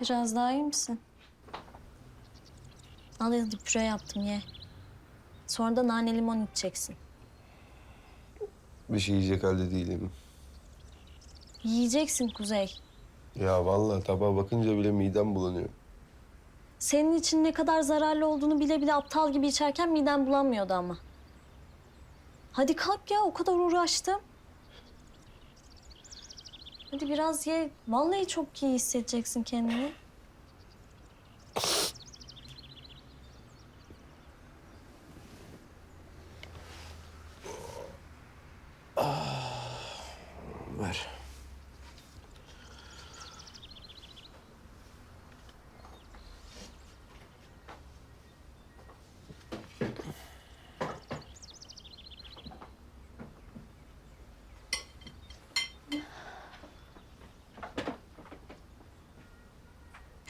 Biraz daha iyi misin? Al hadi püre yaptım ye. Sonra da nane limon içeceksin. Bir şey yiyecek halde değilim. Yiyeceksin Kuzey. Ya vallahi tabağa bakınca bile midem bulanıyor. Senin için ne kadar zararlı olduğunu bile bile aptal gibi içerken miden bulanmıyordu ama. Hadi kalk ya o kadar uğraştım. Hadi biraz ye. Vallahi çok iyi hissedeceksin kendini.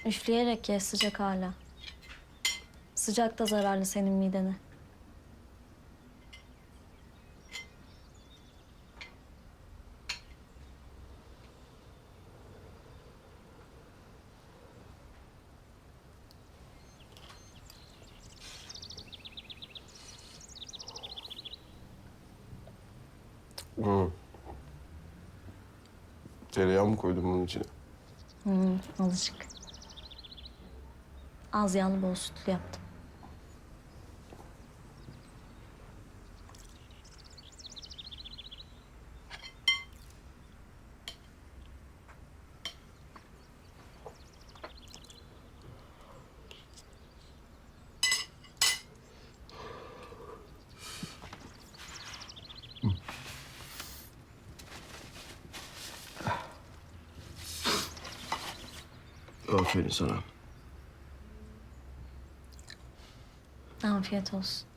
Üfleyerek ye sıcak hala. Sıcak da zararlı senin midene. Hı. Tereyağı mı koydun bunun içine? Hmm, alışık. Az yağlı bol sütlü yaptım. Aferin sana. Afiyet olsun.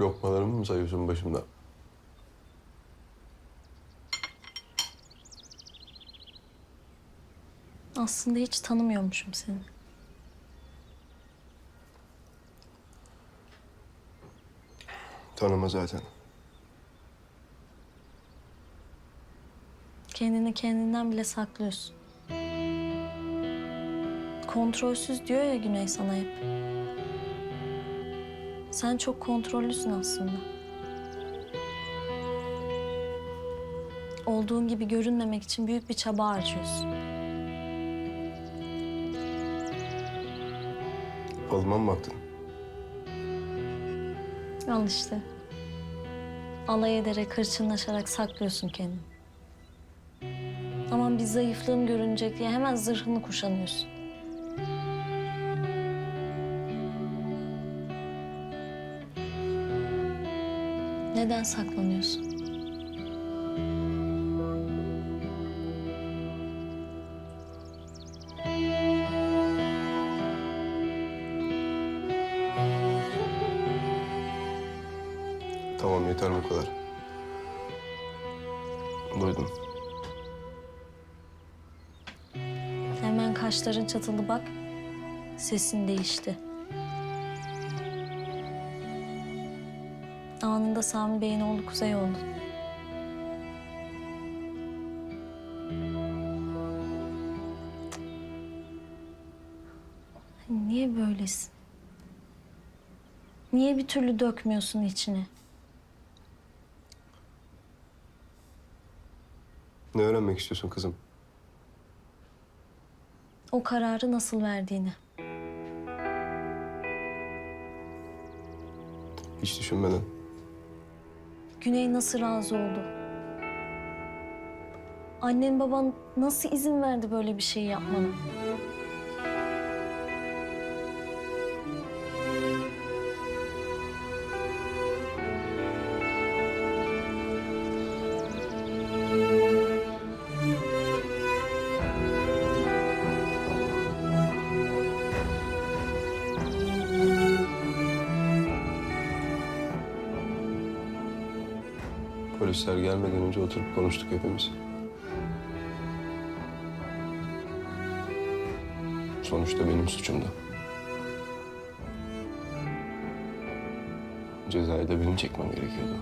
Lokmalarımı mı sayıyorsun başımda? Aslında hiç tanımıyormuşum seni. Tanıma zaten. Kendini kendinden bile saklıyorsun. Kontrolsüz diyor ya Güney sana hep. Sen çok kontrollüsün aslında. Olduğun gibi görünmemek için büyük bir çaba harcıyorsun. Falıma mı baktın? Al işte. Alay ederek, hırçınlaşarak saklıyorsun kendini. Aman bir zayıflığım görünecek diye hemen zırhını kuşanıyorsun. Neden saklanıyorsun? Tamam yeter bu kadar. Duydum. Kaşların çatılı bak. Sesin değişti. Anında Sami Bey'in oğlu Kuzey oldu. Niye böylesin? Niye bir türlü dökmüyorsun içine? Ne öğrenmek istiyorsun kızım? O kararı nasıl verdiğini. Hiç düşünmeden. Güney nasıl razı oldu? Annen baban nasıl izin verdi böyle bir şey yapmana? Polisler gelmeden önce oturup konuştuk hepimiz. Sonuçta benim suçumdu. Cezayı da benim çekmem gerekiyordu.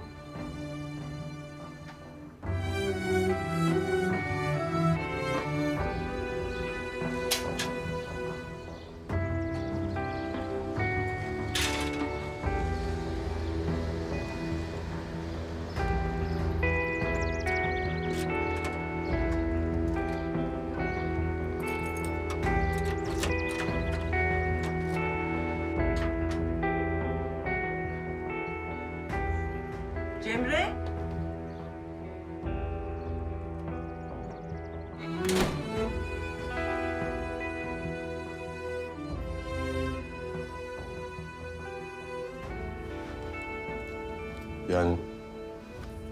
Yani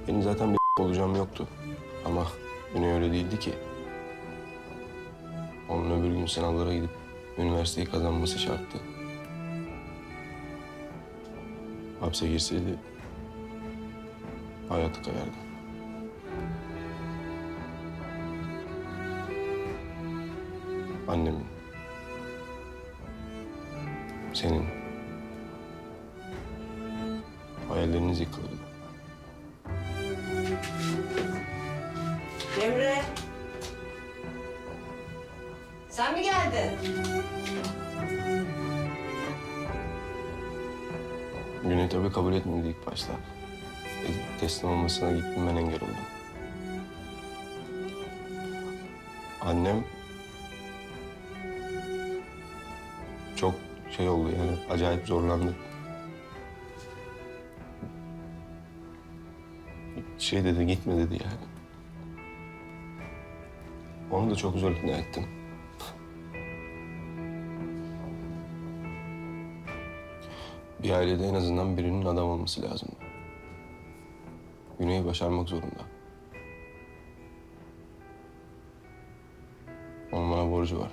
benim zaten bir olacağım yoktu. Ama Güney öyle değildi ki. Onun öbür gün sınavlara gidip üniversiteyi kazanması şarttı. Hapse girseydi hayatı kayardı. Annemin, senin hayalleriniz yıkılırdı. Sen mi geldin? Güney tabii kabul etmedi ilk başta. Teslim olmasına gittim ben engel oldum. Annem çok şey oldu yani acayip zorlandı. Şey dedi gitme dedi yani. Onu da çok zor ikna ettim. Bir ailede en azından birinin adam olması lazım. Güney'i başarmak zorunda. Onun bana borcu var.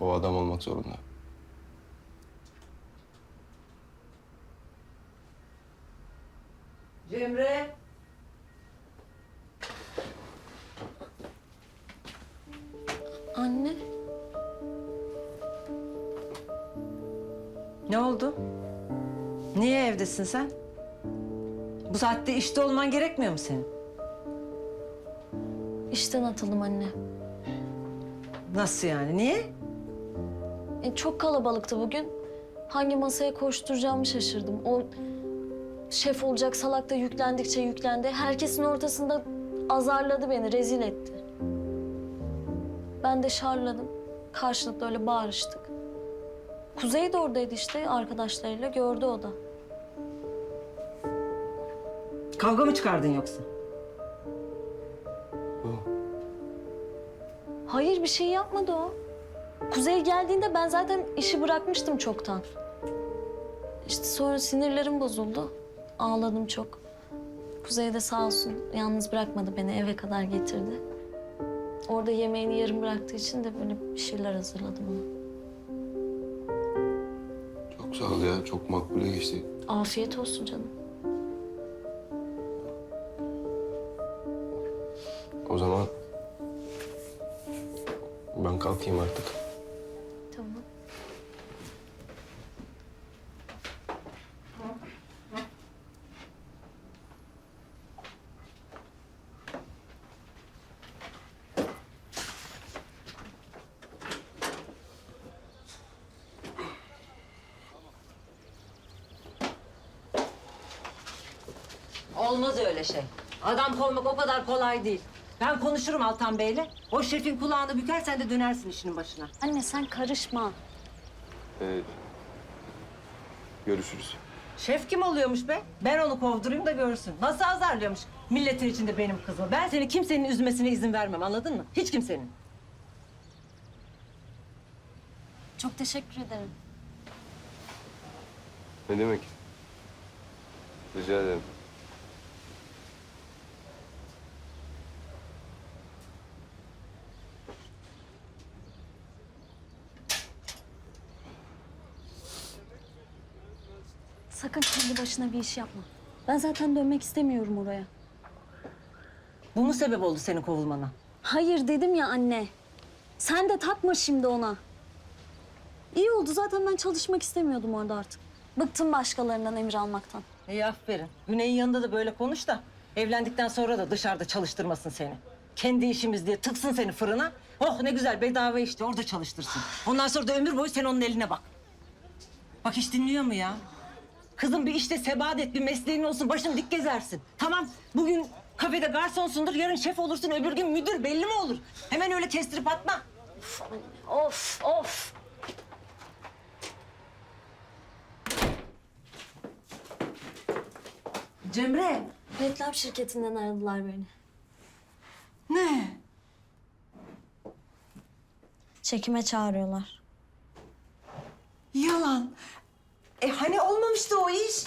O adam olmak zorunda. Evdesin sen? Bu saatte işte olman gerekmiyor mu senin? işten atıldım anne. Nasıl yani? Niye? E, çok kalabalıktı bugün. Hangi masaya koşturacağımı şaşırdım. O şef olacak salak da yüklendikçe yüklendi. Herkesin ortasında azarladı beni, rezil etti. Ben de şarladım. Karşılıklı öyle bağırıştık. Kuzey de oradaydı işte arkadaşlarıyla. Gördü o da. Kavga mı çıkardın yoksa? Hayır bir şey yapmadı o. Kuzey geldiğinde ben zaten işi bırakmıştım çoktan. İşte sonra sinirlerim bozuldu. Ağladım çok. Kuzey de sağ olsun yalnız bırakmadı beni eve kadar getirdi. Orada yemeğini yarım bıraktığı için de böyle bir şeyler hazırladım ona. Çok sağ ol ya. Çok makbule geçti. Afiyet olsun canım. O zaman ben kalkayım artık. Tamam. Olmaz öyle şey. Adam kovmak o kadar kolay değil. Ben konuşurum Altan Bey'le. O şefin kulağını büker sen de dönersin işinin başına. Anne sen karışma. Evet. Görüşürüz. Şef kim oluyormuş be? Ben onu kovdurayım da görsün. Nasıl azarlıyormuş milletin içinde benim kızımı. Ben seni kimsenin üzmesine izin vermem anladın mı? Hiç kimsenin. Çok teşekkür ederim. Ne demek? Rica ederim. Sakın kendi başına bir iş yapma. Ben zaten dönmek istemiyorum oraya. Bu mu sebep oldu senin kovulmana? Hayır dedim ya anne. Sen de takma şimdi ona. İyi oldu zaten ben çalışmak istemiyordum orada artık. Bıktım başkalarından emir almaktan. İyi aferin. Güney'in yanında da böyle konuş da evlendikten sonra da dışarıda çalıştırmasın seni. Kendi işimiz diye tıksın seni fırına. Oh ne güzel bedava işte orada çalıştırsın. Ondan sonra da ömür boyu sen onun eline bak. Bak hiç dinliyor mu ya? Kızım bir işte sebat et, bir mesleğin olsun, başın dik gezersin. Tamam, bugün kafede garsonsundur, yarın şef olursun, öbür gün müdür belli mi olur? Hemen öyle kestirip atma. Of, of. Cemre. Reklam şirketinden aradılar beni. Ne? Çekime çağırıyorlar. Yalan. E hani olmamıştı o iş?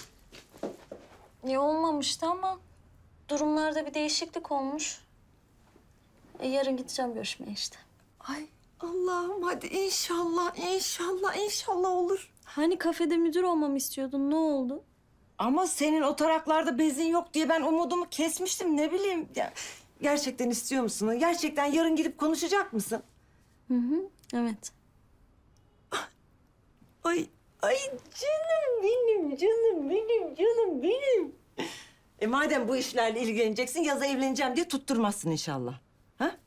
İyi olmamıştı ama durumlarda bir değişiklik olmuş. E, yarın gideceğim görüşmeye işte. Ay Allah'ım hadi inşallah, inşallah, inşallah olur. Hani kafede müdür olmamı istiyordun ne oldu? Ama senin o taraklarda bezin yok diye ben umudumu kesmiştim ne bileyim. Ya, gerçekten istiyor musun? Gerçekten yarın gidip konuşacak mısın? Hı hı evet. Ay, ay canım benim, canım benim, canım benim. E madem bu işlerle ilgileneceksin, yaza evleneceğim diye tutturmazsın inşallah. Ha?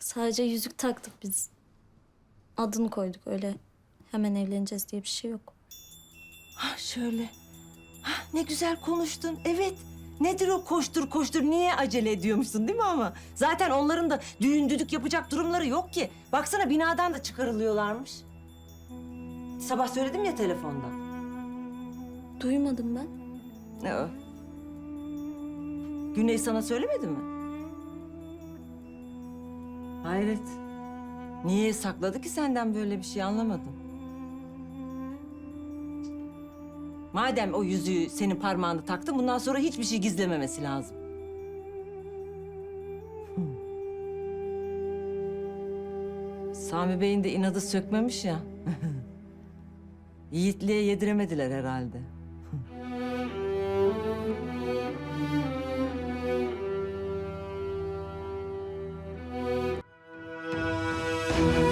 Sadece yüzük taktık biz. Adını koyduk öyle hemen evleneceğiz diye bir şey yok. Ha şöyle. Ha, ne güzel konuştun. Evet. Nedir o koştur koştur? Niye acele ediyormuşsun değil mi ama? Zaten onların da düğün düdük yapacak durumları yok ki. Baksana binadan da çıkarılıyorlarmış. Sabah söyledim ya telefonda. Duymadım ben. Ne o? Güney sana söylemedi mi? Hayret. Niye sakladı ki senden böyle bir şey anlamadım. Madem o yüzüğü senin parmağını taktın bundan sonra hiçbir şey gizlememesi lazım. Hmm. Sami Bey'in de inadı sökmemiş ya. Yiğitliğe yediremediler herhalde.